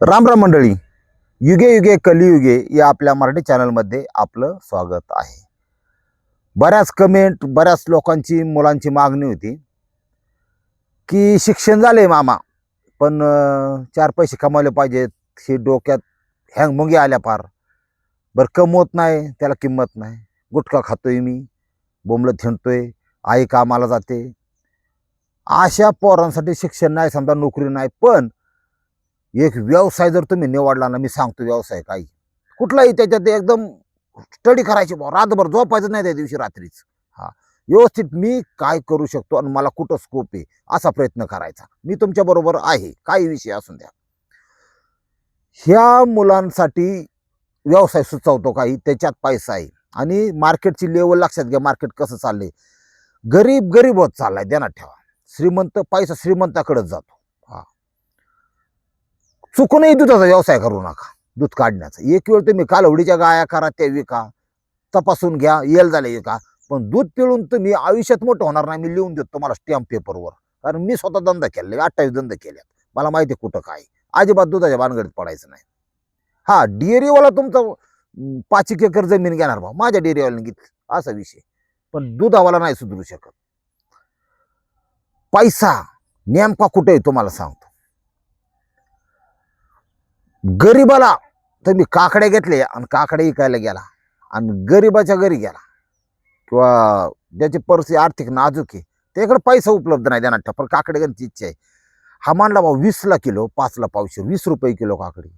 राम राम मंडळी. युगे युगे कलियुगे या आपल्या मराठी चॅनलमध्ये आपलं स्वागत आहे. बऱ्याच कमेंट बऱ्याच लोकांची मुलांची मागणी होती की शिक्षण झाले मामा पण चार पैसे कमावले पाहिजेत हे डोक्यात हँग आल्या फार. बरं कमवत नाही त्याला किंमत नाही. गुटखा खातोय मी बोंबलं थिंडतोय आई कामाला जाते. अशा पोरांसाठी शिक्षण नाही समजा नोकरी नाही पण एक व्यवसाय जर तुम्ही निवडला ना मी सांगतो व्यवसाय काही कुठलाही त्याच्यात एकदम स्टडी करायची बा रातभर झोपायचं नाही त्या दिवशी रात्रीच. हा. व्यवस्थित मी काय करू शकतो आणि मला कुठं स्कोप आहे असा प्रयत्न करायचा. मी तुमच्या बरोबर आहे काही विषय असून द्या. ह्या मुलांसाठी व्यवसाय सुचवतो काही त्याच्यात पैसा आहे. आणि मार्केटची लेवल लक्षात घ्या मार्केट कसं चाललंय. गरीब गरीब होत चाललाय ध्यानात ठेवा. श्रीमंत पैसा श्रीमंताकडेच जातो. चुकूनही दुधाचा व्यवसाय करू नका दूध काढण्याचा. एक वेळ तुम्ही कालवडीच्या गाया करा त्या विका. तपासून घ्या येल झाले विका. पण दूध पिळून तुम्ही आयुष्यात मोठं होणार नाही मी लिहून देतो तुम्हाला स्टॅम्प पेपरवर कारण मी स्वतः धंदा केले अठ्ठावीस धंदा केल्यात मला माहिती कुठं काय. अजिबात दुधाच्या भानगडीत पडायचं नाही. हा डेअरीवाला तुमचा पाच एक एकर जमीन घेणार बा माझ्या डेअरीवाल्याने घेतली. असा विषय. पण दुधावाला नाही सुधरू शकत. पैसा नेमका कुठे आहे तुम्हाला सांगतो. गरीबाला तुम्ही काकड्या घेतले आणि काकडे विकायला गेला आणि गरीबाच्या घरी गेला. किंवा ज्याची परिस्थिती आर्थिक नाजूक आहे त्याकडे पैसा उपलब्ध नाही देणार पण काकडे घेण्याची इच्छा आहे. हा मानला बा वीसला किलो पाचला पावशे वीस रुपये किलो काकडी.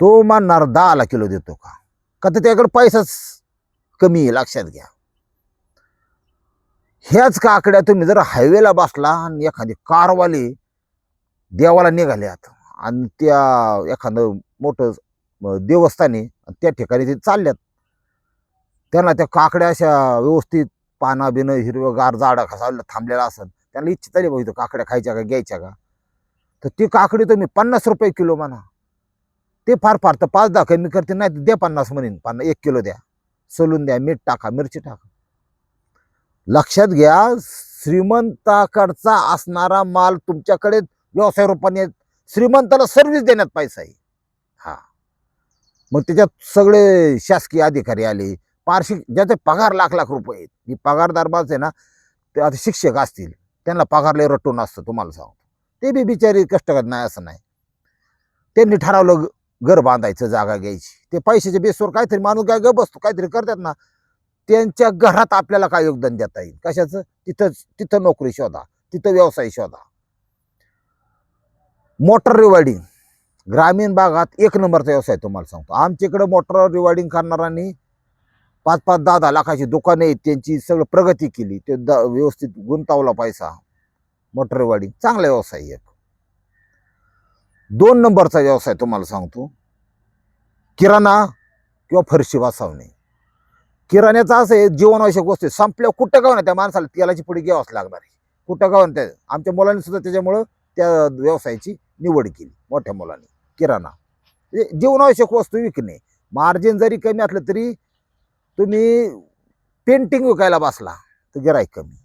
तो मानणार दहाला किलो देतो का? का तर त्याकडे पैसाच कमी आहे लक्षात घ्या. ह्याच काकड्या तुम्ही जर हायवेला बसला आणि एखादी कारवाली देवाला निघाल्यात आणि त्या एखादं मोठं अं, देवस्थान आहे आणि त्या ठिकाणी ते चालल्यात. त्यांना त्या काकड्या अशा व्यवस्थित पाना बिनं हिरवगार झाडं खसायला थांबलेला असेल त्यांना इच्छा तरी बघितो काकड्या खायच्या का घ्यायच्या का? तर ती काकडी तुम्ही पन्नास रुपये किलो म्हणा. ते फार फार तर पाच दहा कमी करते नाही तर द्या पन्नास म्हणेन पन्नास एक किलो द्या. सोलून द्या मीठ टाका मिरची टाका. लक्षात घ्या श्रीमंताकडचा असणारा माल तुमच्याकडे व्यवसाय रूपाने श्रीमंताला सर्व्हिस देण्यात पैसा आहे. हा. मग त्याच्यात सगळे शासकीय अधिकारी आले. पारशी ज्याचे पगार लाख लाख रुपये आहेत. ही पगारदार बाज आहे ना ते आता शिक्षक असतील. त्यांना पगार लय रटून असतं तुम्हाला सांगतो. ते बी बिचारी कष्ट करत नाही असं नाही. त्यांनी ठरवलं घर बांधायचं जागा घ्यायची. ते पैशाच्या बेसवर काहीतरी माणूस काय ग बसतो काहीतरी करतात ना. त्यांच्या घरात आपल्याला काय योगदान देता येईल? कशाचं? तिथं तिथं नोकरी शोधा. तिथं व्यवसाय शोधा. मोटर रिवायडिंग ग्रामीण भागात एक नंबरचा व्यवसाय तुम्हाला सांगतो. आमच्याकडं मोटर रिवायडिंग करणाऱ्यांनी पाच पाच दहा दहा लाखाची दुकाने आहेत त्यांची सगळं प्रगती केली. ते द व्यवस्थित गुंतावला पैसा. मोटर रिवायडिंग चांगला व्यवसाय एक. दोन नंबरचा व्यवसाय तुम्हाला सांगतो. किराणा किंवा फरशी वासावणे किराण्याचं असं आहे जीवनावश्यक वस्तू आहे. संपल्या कुठं गाव ना त्या माणसाला तेलाची पुढे घ्यावंच लागणार आहे. कुठं का त्या आमच्या मुलांनी सुद्धा त्याच्यामुळं त्या व्यवसायाची निवड केली मोठ्या मुलांनी. किराणा. म्हणजे जीवनावश्यक वस्तू विकणे. मार्जिन जरी कमी असलं तरी तुम्ही पेंटिंग विकायला बसला तर गिराय कमी.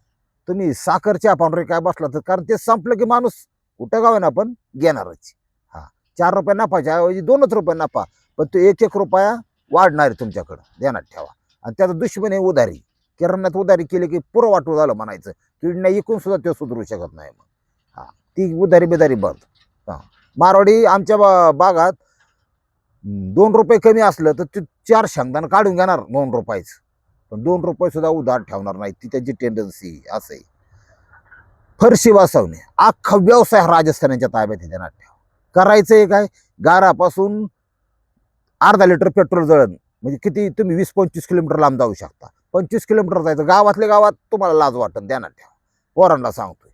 तुम्ही साखरच्या पांढरे काय बसला तर कारण ते संपलं की माणूस कुठं गाव ना पण घेणारच. हा. चार रुपये नफाच्या ऐवजी दोनच रुपये नफा पण तो एक एक रुपया वाढणार आहे तुमच्याकडं. ध्यानात ठेवा. आणि त्याचा दुश्मन आहे उधारी. किराण्यात उधारी केली की पुरं वाटू झालं म्हणायचं. किडण्या इकून सुद्धा ते सुधरू शकत नाही मग. ती उधारी बिधारी बंद मारवाडी आमच्या बा बागात दोन रुपये कमी असलं तर ते चार शेंगदाणं काढून घेणार दोन रुपयाचं. पण दोन रुपये सुद्धा उधार ठेवणार नाही. ती त्यांची टेंडन्सी असं आहे फरशी वासवणे अख्खा व्यवसाय राजस्थानच्या राजस्थानाच्या ताब्यात आहे ठेव ठेवा. आहे काय? गारापासून अर्धा लिटर पेट्रोल जळण. म्हणजे किती? तुम्ही वीस पंचवीस किलोमीटर लांब जाऊ शकता. पंचवीस किलोमीटर जायचं. गावातल्या गावात तुम्हाला लाज वाटत ना ठेवा. पोरांना सांगतोय.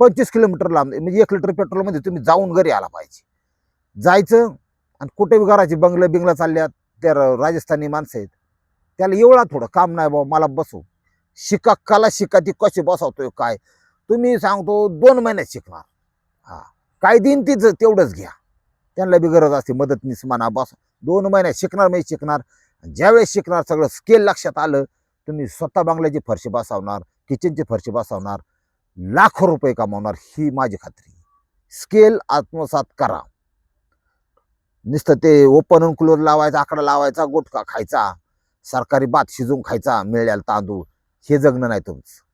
पंचवीस किलोमीटर लांब म्हणजे एक लिटर पेट्रोलमध्ये तुम्ही जाऊन घरी आला पाहिजे. जायचं आणि कुठे घराची बंगलं बिंगलं चालल्यात त्या राजस्थानी माणसं आहेत. त्याला एवढा थोडं काम नाही बाबा मला बसू. शिका कला शिका ती कशी बसवतोय काय? तुम्ही सांगतो दोन महिन्यात शिकणार. हा. काय दिन तीच तेवढंच घ्या. त्यांना बी गरज असते मदतनीस म्हणा बस. दोन महिन्यात शिकणार म्हणजे शिकणार. ज्यावेळेस शिकणार सगळं स्केल लक्षात आलं तुम्ही स्वतः बांगल्याची फरशी बसवणार किचनची फरशी बसवणार. लाखो रुपये कमावणार ही माझी खात्री. स्केल आत्मसात करा. नुसतं ते ओपन क्लोज लावायचा आकडा लावायचा गुटखा खायचा सरकारी भात शिजवून खायचा मिळाल तांदूळ हे जगणं नाही तुमचं.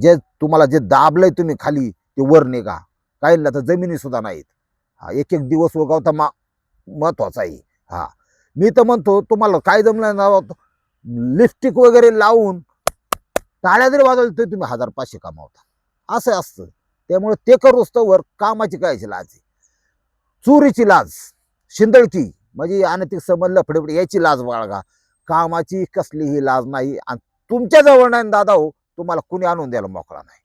जे तुम्हाला जे दाबलंय तुम्ही खाली ते वर निघा. काही तर जमिनी सुद्धा नाहीत. हा एक एक दिवस उगवता मा महत्त्वाचा आहे. हा. मी तर म्हणतो तुम्हाला काय जमलं ना लिपस्टिक वगैरे लावून टाळ्या जरी वाजवलं तरी तुम्ही हजार पाचशे कमावता. असं असतं. त्यामुळे ते करूच वर कामाची कायची लाज आहे. चोरीची लाज शिंदळकी म्हणजे अनैतिक समजलं लफडेफडे याची लाज बाळगा. कामाची कसलीही लाज नाही. आणि तुमच्या जवळ नाही दादा हो तुम्हाला कुणी आणून द्यायला मोकळा नाही.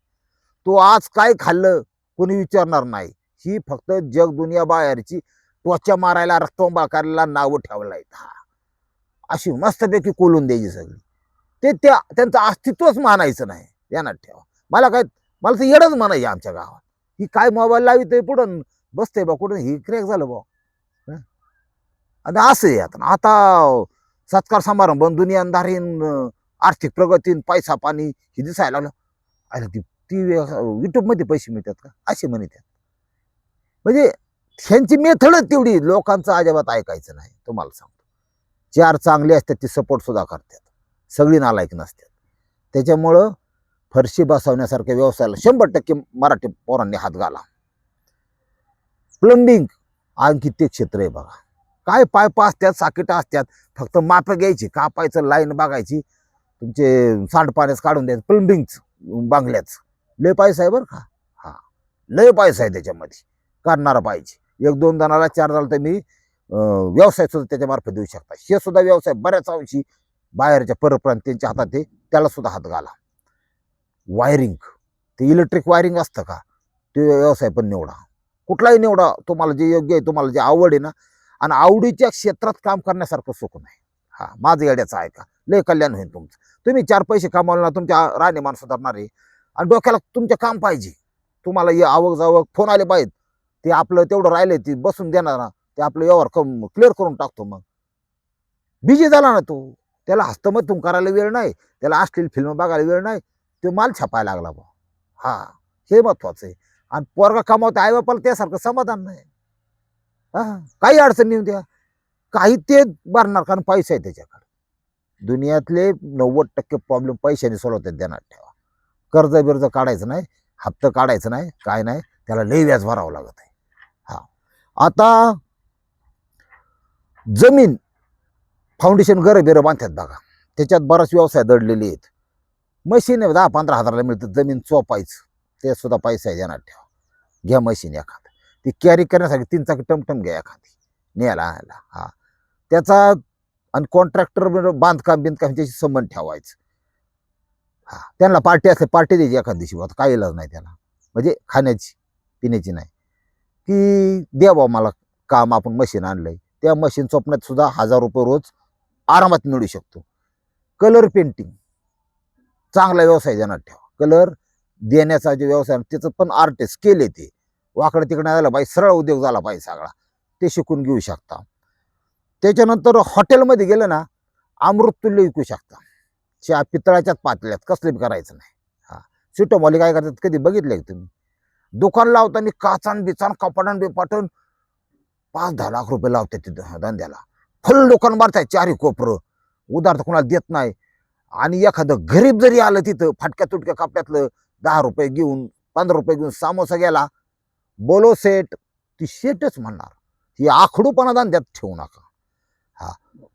तो आज काय खाल्लं कुणी विचारणार नाही. ही फक्त जग दुनिया बाहेरची त्वचा मारायला रक्तंबा करायला नावं ठेवला हा. अशी मस्तपैकी कोलून द्यायची सगळी. ते त्या त्यांचं अस्तित्वच मानायचं नाही. ध्यानात ठेवा. मला काय मला तर येडच म्हणायचे आमच्या गावात. ही काय मोबाईल लावित पुढं? बसते बा कुठं? ही क्रॅक झालं बा. आणि असं आहे आता. आता सत्कार समारंभ दुनियादारीन आर्थिक प्रगतीन पैसा पाणी हे दिसायला लागलं. अरे ती ती व्ही मध्ये पैसे मिळतात का? असे म्हणतात. म्हणजे ह्यांची मेथडच तेवढी लोकांचं अजिबात ऐकायचं नाही तुम्हाला सांगतो. चार चांगले असतात ते सपोर्ट सुद्धा करतात. सगळी नालायक नसतात. त्याच्यामुळं फरशी बसवण्यासारख्या व्यवसायाला शंभर टक्के मराठी पोरांनी हात घाला. प्लंबिंग आणखी ते क्षेत्र आहे बघा. काय पायप असतात साकिटं असतात फक्त माप घ्यायची कापायचं लाईन बघायची तुमचे सांडपाण्याच काढून द्यायचं प्लंबिंगच बांगल्याच. लय पैसा आहे बरं का? हा. लय पैसा आहे त्याच्यामध्ये. करणारा पाहिजे. एक दोन जणाला चार जणाला तर मी व्यवसाय सुद्धा त्याच्यामार्फत देऊ शकता. हे सुद्धा व्यवसाय बऱ्याच अंशी बाहेरच्या परप्रांतींच्या हातात ते त्याला सुद्धा हात घाला. वायरिंग ते इलेक्ट्रिक वायरिंग असतं का? ते व्यवसाय पण निवडा. कुठलाही निवडा तुम्हाला जे योग्य आहे तुम्हाला जे आवड आहे ना आणि आवडीच्या क्षेत्रात काम करण्यासारखं सुख नाही. हा माझं येड्याचं आहे का लय कल्याण होईल तुमचं. तुम्ही चार पैसे कमावले ना तुमच्या राहणीमान सुधारणार आहे आणि डोक्याला तुमचं काम पाहिजे. तुम्हाला हे आवक जावक फोन आले पाहिजेत. ते आपलं तेवढं राहिले ते बसून देणार ना ते आपलं व्यवहार कम क्लिअर करून टाकतो मग. बिजी झाला ना तो. त्याला हस्तमतून करायला वेळ नाही. त्याला असलेली फिल्म बघायला वेळ नाही. तो माल छापायला लागला बा हा हे महत्वाचं आहे. आणि पोरगा कमावते आई बापाला त्यासारखं समाधान नाही. हा काही अडचण येऊ द्या काही ते भरणार कारण पैसा आहे त्याच्याकडे. दुनियातले नव्वद टक्के प्रॉब्लेम पैशाने सोडवतात ध्यानात ठेवा. कर्ज बिर्ज काढायचं नाही हप्ता काढायचं नाही काय नाही त्याला लई व्याज भरावं लागत आहे. हा. आता जमीन फाउंडेशन घरं बिरं बांधतात बघा. त्याच्यात बराच व्यवसाय दडलेले आहेत. मशीन दहा पंधरा हजाराला मिळतं. जमीन चोपायचं. ते सुद्धा पैसा आहे देणार ठेवा. घ्या मशीन एखादं. ती कॅरी करण्यासाठी तीन चाकी टमटम घ्या एखादी. न्यायला आणायला हा. त्याचा आणि कॉन्ट्रॅक्टर बांधकाम बिंधकाम त्याशी संबंध ठेवायचं. हा. त्यांना पार्टी असते पार्टी द्यायची एखाद दिवशी. आता काही इलाज नाही त्याला. म्हणजे खाण्याची पिण्याची नाही. की द्या बा मला काम आपण मशीन आणलंय. त्या मशीन स्वप्नात सुद्धा हजार रुपये रोज आरामात मिळू शकतो. कलर पेंटिंग चांगला व्यवसाय ज्यांना ठेवा. कलर देण्याचा जो व्यवसाय त्याचं पण आर्टिस्ट केले येते वाकडं तिकडं झालं पाहिजे सरळ उद्योग झाला पाहिजे सगळा. ते शिकून घेऊ शकता. त्याच्यानंतर हॉटेलमध्ये गेलं ना अमृततुल्य विकू शकता. च्या पितळाच्याच पातळ्यात कसले बी करायचं नाही. हा. सिटोमॉली काय करतात कधी बघितले तुम्ही? दुकान लावताना काचान बिचान कपाटन बिपाटन पाच दहा लाख रुपये लावतात तिथं धंद्याला. फुल दुकान मारताय चारी कोपरं. उदार तर कोणाला देत नाही. आणि एखादं गरीब जरी आलं तिथं फाटक्या तुटक्या कापड्यातलं दहा रुपये घेऊन पंधरा रुपये घेऊन सामोसा गेला बोलो सेट ती शेटच म्हणणार ही आखडूपणा दांद्यात ठेवू नका. हा.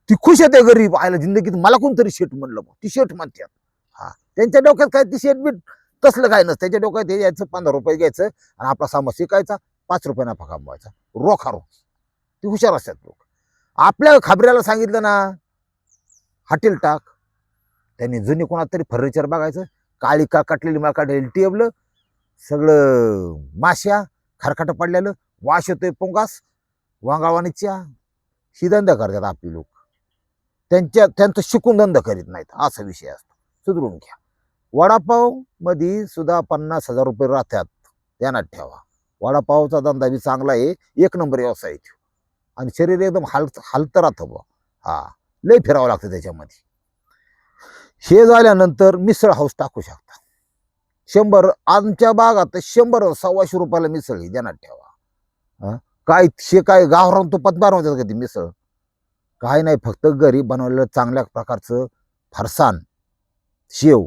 ती खुश येते गरीब आयला जिंदगीत मला कोणतरी शेट म्हणलं मग ती शेट म्हणतात हा. त्यांच्या डोक्यात काय ती शेट बीट तसलं काय नसतं. त्याच्या डोक्यात हे यायचं पंधरा रुपये घ्यायचं आणि आपला सामोसा शिकायचा पाच रुपये नफा कमवायचा. रोखा रोख. ती हुशार असतात लोक. आपल्या खाबऱ्याला सांगितलं ना हॉटेल टाक. त्यांनी जुनी कोणात तरी फर्निचर बघायचं काळी का काटलेली मला काढलेली टेबल सगळं माश्या खरखाटं पडलेलं वाश येतोय पोंगास वांगावाणीच्या ही धंदा करतात आपली लोक. त्यांच्या त्यांचं शिकून धंदा करीत नाहीत असा विषय असतो. सुधरून घ्या. वडापावमध्ये सुद्धा पन्नास हजार रुपये राहतात ध्यानात ठेवा. वडापावचा धंदा बी चांगला आहे एक नंबर व्यवसाय आहे तो. आणि शरीर एकदम हाल हालतं राहतं बुवा. हा लय फिरावं लागतं त्याच्यामध्ये. हे झाल्यानंतर मिसळ हाऊस टाकू शकता. शंभर आमच्या भागात शंभर सव्वाशे रुपयाला मिसळ ही ध्यानात ठेवा. काय शे काय गावरान तुपात बनवतात का ती मिसळ? काय नाही फक्त घरी बनवलेलं चांगल्या प्रकारचं फरसाण शेव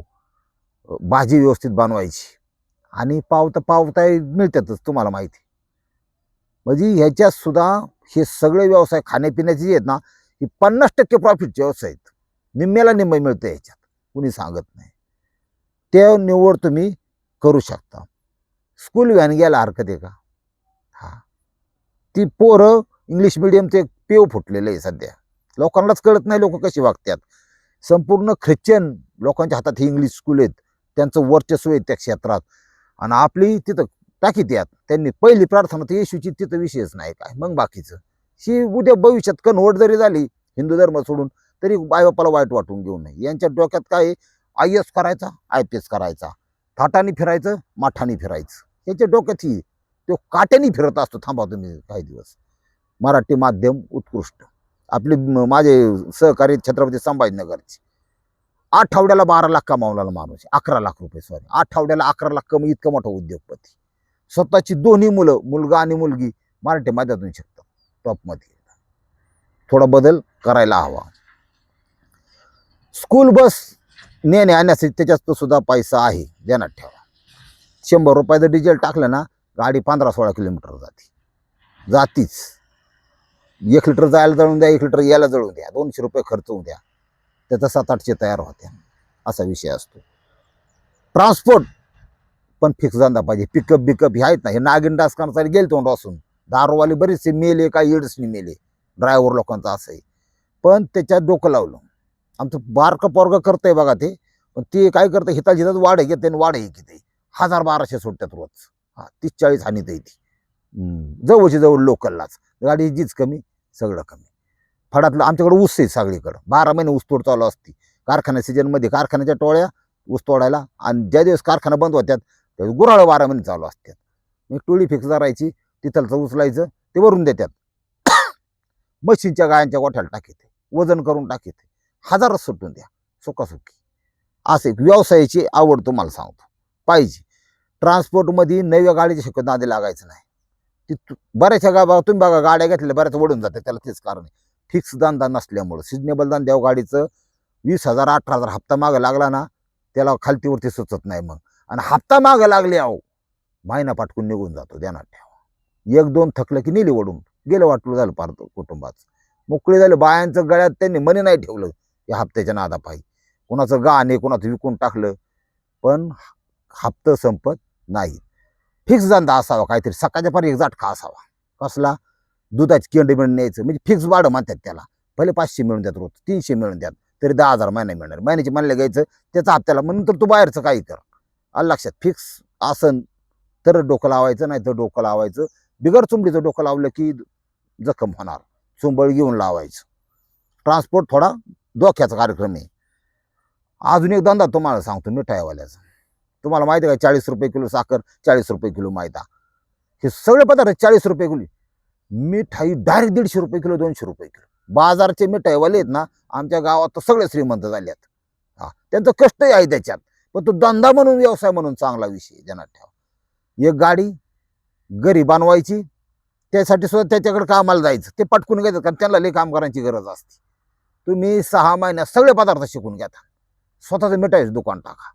भाजी व्यवस्थित बनवायची. आणि पावता पावता मिळतातच तुम्हाला माहिती. म्हणजे ह्याच्यात सुद्धा हे सगळे व्यवसाय खाण्यापिण्याचे जे आहेत ना ही पन्नास टक्के प्रॉफिटचे व्यवसाय आहेत. निम्म्याला निम्मे मिळतं ह्याच्यात. कुणी सांगत नाही. ते निवड तुम्ही करू शकता. स्कूल व्हॅन घ्यायला हरकत आहे का? हा. ती पोरं इंग्लिश मिडियमचे पेव फुटलेलं आहे सध्या. लोकांनाच कळत नाही लोक कशी वागतात संपूर्ण ख्रिश्चन लोकांच्या हातात हे इंग्लिश स्कूल आहेत. त्यांचं वर्चस्व आहे त्या क्षेत्रात. आणि आपली तिथं टाकी त्यात. त्यांनी पहिली प्रार्थना तर येशूची तिथं विषयच नाही काय. मग बाकीचं? ही उद्या भविष्यात कन्वर्ट जरी झाली हिंदू धर्म सोडून तरी बायबापाला वाईट वाटून घेऊ नये. यांच्या डोक्यात काय आय एस करायचा आय पी एस करायचा. थाटाने फिरायचं माठाने फिरायचं. याच्या डोक्यात ही तो काट्याने फिरत असतो. थांबा तुम्ही काही दिवस. मराठी माध्यम उत्कृष्ट. आपले माझे सहकारी छत्रपती संभाजीनगरचे. आठवड्याला बारा लाख कमावलेला माणूस आहे. अकरा लाख रुपये सॉरी आठवड्याला अकरा लाख कमी इतकं मोठा उद्योगपती. स्वतःची दोन्ही मुलं मुलगा आणि मुलगी मराठी माध्यमातून शिकतात. टॉपमध्ये थोडा बदल करायला हवा. स्कूल बस नेणे आणण्यासाठी त्याच्यात सुद्धा पैसा आहे. ध्यानात ठेवा. शंभर रुपयाचं डिझेल टाकलं ना गाडी पंधरा सोळा किलोमीटर जाते. जातीच. एक लिटर जायला जळून द्या एक लिटर यायला जळून द्या. दोनशे रुपये खर्च होऊ द्या. त्याचा सात आठशे तयार होत्या. असा विषय असतो. ट्रान्सपोर्ट पण फिक्स धंदा पाहिजे. पिकअप बिकअप हे आहेत ना. हे नागिन डास गेले तोंड असून. दारूवाले बरेचसे मेले काय एड्सनी मेले. ड्रायव्हर लोकांचं असं आहे. पण त्याच्यात डोकं लावलं. आमचं बारकं पोरगं करतंय बघा ते. पण ते काय करतं हिता हितात वाढ घेते आणि वाढ घेते हजार बाराशे सोडतात रोज. हा तीस चाळीस हानीत आहे ती. जवळची जवळ लोकललाच. गाडी जीच कमी सगळं कमी. फडातलं आमच्याकडे ऊस आहे सगळीकडं. बारा महिने ऊस तोड चालू असते. कारखान्या सीजनमध्ये कारखान्याच्या टोळ्या ऊस तोडायला आणि ज्या दिवस कारखाना बंद होत्यात त्या गुराळं बारा महिने चालू असतात. मग टोळी फिक्स करायची तिथलचं उचलायचं ते वरून देतात. मशीनच्या गायांच्या गोठ्याला टाकीते वजन करून टाकीते हजारच सुटून द्या. सुखासुखी. असे व्यवसायाची आवड तुम्हाला सांगतो. पाहिजे. ट्रान्सपोर्टमध्ये नव्या गाडीची शक्यता आधी लागायचं नाही. ती तु- बऱ्याचशा गा तुम्ही बघा गाड्या घेतल्या बऱ्याच वडून जातात त्याला तेच कारण आहे. फिक्स दांदा नसल्यामुळं सिजनेबल धंद्यावर हो गाडीचं. वीस हजार अठरा हजार हप्ता मागं लागला ना त्याला खालतीवरती सुचत नाही मग. आणि हप्ता मागं लागले अहो महिना पाठकून निघून जातो ध्यानात ठेवा. एक दोन थकलं की नेली वडून गेलं वाटलं झालं पार कुटुंबाचं. मोकळी झाले बायांचं गळ्यात त्यांनी मनी नाही ठेवलं. या हप्त्याच्या नादापायी. कुणाचं गाणे कुणाचं विकून टाकलं पण हप्तं संपत नाही. फिक्स धंदा असावा काहीतरी सकाळच्या फार एक जाटका असावा. कसला? दुधाची केंडी मिळून न्यायचं. म्हणजे फिक्स वाढ म्हणतात त्याला. पहिले पाचशे मिळून द्यात रोज तीनशे मिळून द्यात तरी दहा हजार महिना मिळणार. महिन्याचे म्हणले घ्यायचं त्याचा हप्त्याला मग नंतर तू बाहेरचं काही कर. आलं लक्षात? फिक्स आसन. तर डोकं लावायचं नाही तर डोकं लावायचं. बिगर चुंबडीचं डोकं लावलं की जखम होणार. चुंबळ घेऊन लावायचं. ट्रान्सपोर्ट थोडा धोक्याचा कार्यक्रम आहे. अजून एक धंदा तुम्हाला सांगतो मिठाईवाल्याचा. तुम्हाला माहिती आहे का चाळीस रुपये किलो साखर चाळीस रुपये किलो मैदा. हे सगळे पदार्थ चाळीस रुपये किलो मिठाई डायरेक्ट दीडशे रुपये किलो दोनशे रुपये किलो. बाजारचे मिठाईवाले आहेत ना आमच्या गावात तर सगळे श्रीमंत झाले आहेत हा त्यांचं कष्टही आहे त्याच्यात. पण तो धंदा म्हणून व्यवसाय म्हणून चांगला विषय आहे, ठेवा. एक गाडी घरी बनवायची त्यासाठी सुद्धा त्याच्याकडे कामाला जायचं. ते पटकून घ्यायचं कारण त्यांना लई कामगारांची गरज असते. तुम्ही सहा महिन्यात सगळे पदार्थ शिकून घ्या स्वतःचं मिठाईचं दुकान टाका.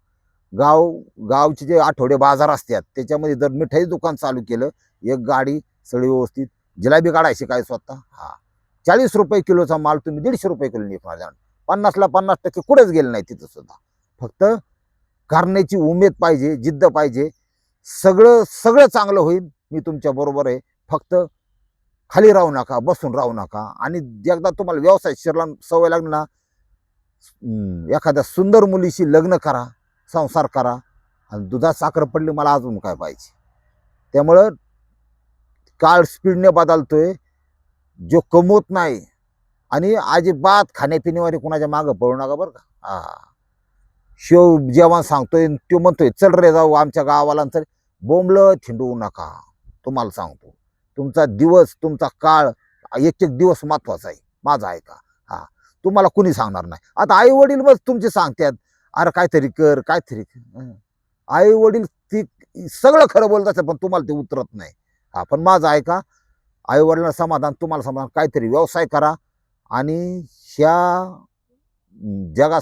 गाव गावचे जे आठवडे बाजार असतात त्याच्यामध्ये जर मिठाई दुकान चालू केलं एक गाडी सगळी व्यवस्थित. जिलाबी काढायची काय स्वतः? हा. चाळीस रुपये किलोचा माल तुम्ही दीडशे रुपये किलो निघणार जाण पन्नासला पन्नास टक्के कुठेच गेले नाही तिथं सुद्धा. फक्त करण्याची उमेद पाहिजे जिद्द पाहिजे. सगळं सगळं चांगलं होईल मी तुमच्या बरोबर आहे. फक्त खाली राहू नका बसून राहू नका. आणि एकदा तुम्हाला व्यवसाय शिरला सवय लागली ना एखाद्या सुंदर मुलीशी लग्न करा संसार करा आणि दुधात साखर पडली मला अजून काय पाहिजे? त्यामुळं काळ स्पीडने बदलतोय. जो कमवत नाही आणि अजिबात खाण्यापिण्यावर कुणाच्या मागं पळू नका बरं का. हा. शिव जेवण सांगतोय तो म्हणतोय चल रे जाऊ आमच्या गावाला चल. बोंबलं थिंडवू नका. तुम्हाला सांगतो. तुमचा दिवस तुमचा काळ एक एक दिवस महत्त्वाचा आहे. माझा आहे का? हा. तुम्हाला कुणी सांगणार नाही. आता आई वडील मग तुमचे सांगतात अरे काहीतरी कर काहीतरी कर. आई वडील ती सगळं खरं बोलत असतात पण तुम्हाला ते उतरत नाही. हा पण माझं ऐका आई वडिलांना समाधान तुम्हाला समाधान. काहीतरी व्यवसाय करा आणि ह्या जगा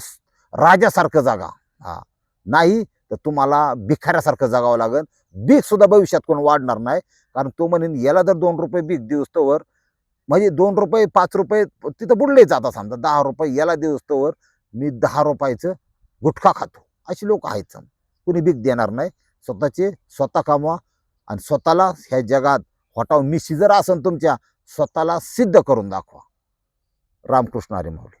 राजासारखं जागा. हा. नाही तर तुम्हाला भिकाऱ्यासारखं जगावं लागेल. बीक सुद्धा भविष्यात कोण वाढणार नाही. कारण तो म्हणेन याला जर दोन रुपये बीक दिवस तोवर म्हणजे दोन रुपये पाच रुपये तिथं बुडले जातात समजा दहा रुपये याला दिवस तोवर मी दहा रुपयाचं गुटखा खातो. अशी लोक आहेत सम कुणी बीक देणार नाही. स्वतःचे स्वतः कमवा आणि स्वतःला ह्या जगात हॉटाव मिशी जर असेल तुमच्या स्वतःला सिद्ध करून दाखवा. रामकृष्ण हरी माऊली